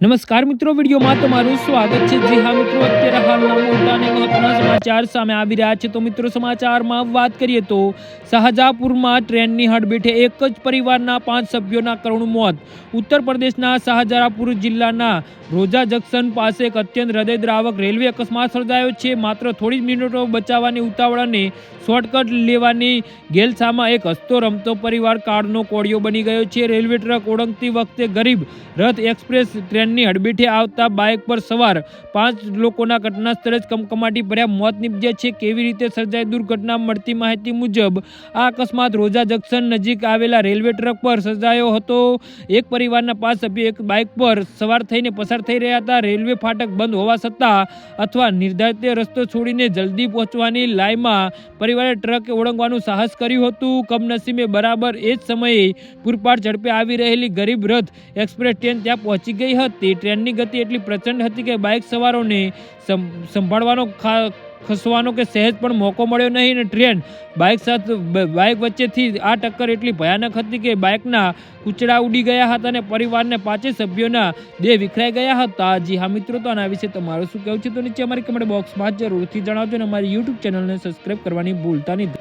નમસ્કાર મિત્રો, વિડીયોમાં તમારું સ્વાગત છે. જી હા મિત્રો, અત્યારે હાલના મોટા અને મહત્વના સમાચાર સામે આવી રહ્યા છે. તો મિત્રો, સમાચારમાં વાત કરીએ તો શાહજાપુરમાં ટ્રેનની હડબેઠે એક જ પરિવારના પાંચ સભ્યોના કરુણ મોત. ઉત્તર પ્રદેશના શાહજારાપુર જિલ્લાના રોજા જંકશન પાસે એક અત્યંત હૃદયદ્રાવક રેલવે અકસ્માત સર્જાયો છે. માત્ર થોડી જ મિનિટો બચાવવાની ઉતાવળાને શોર્ટકટ લેવાની ગેલસામાં એક હસતો રમતો પરિવાર કાળનો કોળિયો બની ગયો છે. રેલવે ટ્રક ઓળંગતી વખતે ગરીબ રથ એક્સપ્રેસ ટ્રેનની હડબીઠે આવતા બાઇક પર સવાર. પાંચ લોકોના ઘટના સ્થળે જ કમકમાટી ભર્યા મોત નીપજ્યા છે. કેવી રીતે સર્જાઈ દુર્ઘટના મળતી માહિતી મુજબ, આ અકસ્માત રોજા જંકશન નજીક આવેલા રેલવે ટ્રક પર સર્જાયો હતો. એક પરિવારના પાંચ સભ્યો એક બાઇક પર સવાર થઈને પસાર થઈ રહ્યા હતા. રેલવે ફાટક બંધ હોવા છતાં અથવા નિર્ધારિત રસ્તો છોડીને જલ્દી પહોંચવાની લાઈમાં પરિવારે ટ્રક ઓળંગવાનું સાહસ કર્યું હતું. કમનસીબે બરાબર એ જ સમયે પૂરપાટ ઝડપે આવી રહેલી ગરીબ રથ એક્સપ્રેસ ટ્રેન ત્યાં પહોંચી ગઈ હતી. ટ્રેનની ગતિ એટલી પ્રચંડ હતી કે બાઇક સવારોને સંભાળવાનો ખસવાનો કે સહેજ પણ મોકો મળ્યો નહીં અને ટ્રેન બાઇક સાથે બાઇક વચ્ચેથી આ ટક્કર એટલી ભયાનક હતી કે બાઇકના કૂચડા ઉડી ગયા હતા અને પરિવારને પાંચે સભ્યોના દેહ વિખરાઈ ગયા હતા. જી હા, મિત્રો, તો આના વિશે તમારું શું કહેવું છે? તો નીચે અમારી કમેન્ટ બોક્સમાં જરૂરથી જણાવજો અને અમારી યુટ્યુબ ચેનલને સબસ્ક્રાઈબ કરવાની ભૂલતા નહીં.